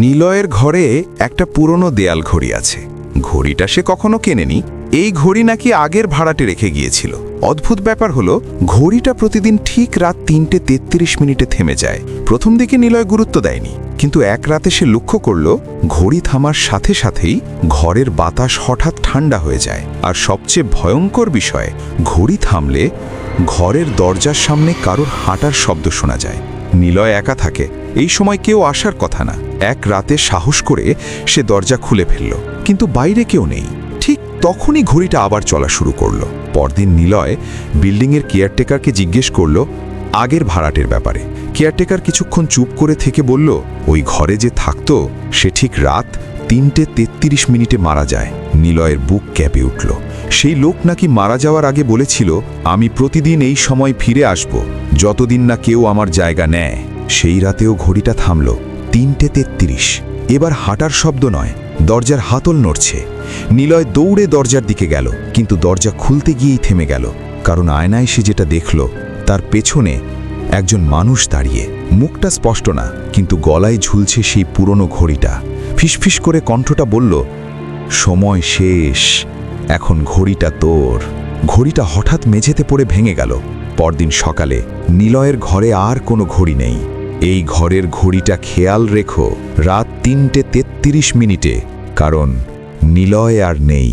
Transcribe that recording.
নিলয়ের ঘরে একটা পুরনো দেয়াল ঘড়ি আছে। ঘড়িটা সে কখনো কেনেনি। এই ঘড়ি নাকি আগের ভাড়াটে রেখে গিয়েছিল। অদ্ভুত ব্যাপার হলো, ঘড়িটা প্রতিদিন ঠিক রাত তিনটে তেত্রিশ মিনিটে থেমে যায়। প্রথম দিকে নিলয় গুরুত্ব দেয়নি, কিন্তু এক রাতে সে লক্ষ্য করল, ঘড়ি থামার সাথে সাথেই ঘরের বাতাস হঠাৎ ঠান্ডা হয়ে যায়। আর সবচেয়ে ভয়ঙ্কর বিষয়, ঘড়ি থামলে ঘরের দরজার সামনে কারোর হাঁটার শব্দ শোনা যায়। নিলয় একা থাকে এই সময় কেউ আসার কথা না। এক রাতে সাহস করে সে দরজা খুলে ফেলল। কিন্তু বাইরে কেউ নেই। ঠিক তখনই ঘড়িটা আবার চলা শুরু করল। পরদিন নিলয় বিল্ডিংয়ের কেয়ারটেকারকে জিজ্ঞেস করল, আগের ভাড়াটের ব্যাপারে? কেয়ারটেকার কিছুক্ষণ চুপ করে থেকে বলল, ওই ঘরে যে থাকতো, সে ঠিক রাত তিনটে তেত্রিশ মিনিটে মারা যায়। নিলয়ের বুক ক্যাপে উঠল। সেই লোক নাকি মারা যাওয়ার আগে বলেছিল, আমি প্রতিদিন এই সময় ফিরে আসব, যতদিন না কেউ আমার জায়গা নেয়। সেই রাতেও ঘড়িটা থামল তিনটে তেত্রিশ। এবার হাঁটার শব্দ নয়, দরজার হাতল নড়ছে। নিলয় দৌড়ে দরজার দিকে গেল, কিন্তু দরজা খুলতে গিয়েই থেমে গেল, কারণ আয়নায় সে যেটা দেখল, তার পেছনে একজন মানুষ দাঁড়িয়ে। মুখটা স্পষ্ট না, কিন্তু গলায় ঝুলছে সেই পুরনো ঘড়িটা। ফিসফিস করে কণ্ঠটা বলল, সময় শেষ, এখন ঘড়িটা তোর। ঘড়িটা হঠাৎ মেঝেতে পড়ে ভেঙে গেল। পরদিন সকালে নিলয়ের ঘরে আর কোনো ঘড়ি নেই। এই ঘরের ঘড়িটা খেয়াল রেখো রাত তিনটে তেত্রিশ মিনিটে কারণ নিলয় আর নেই।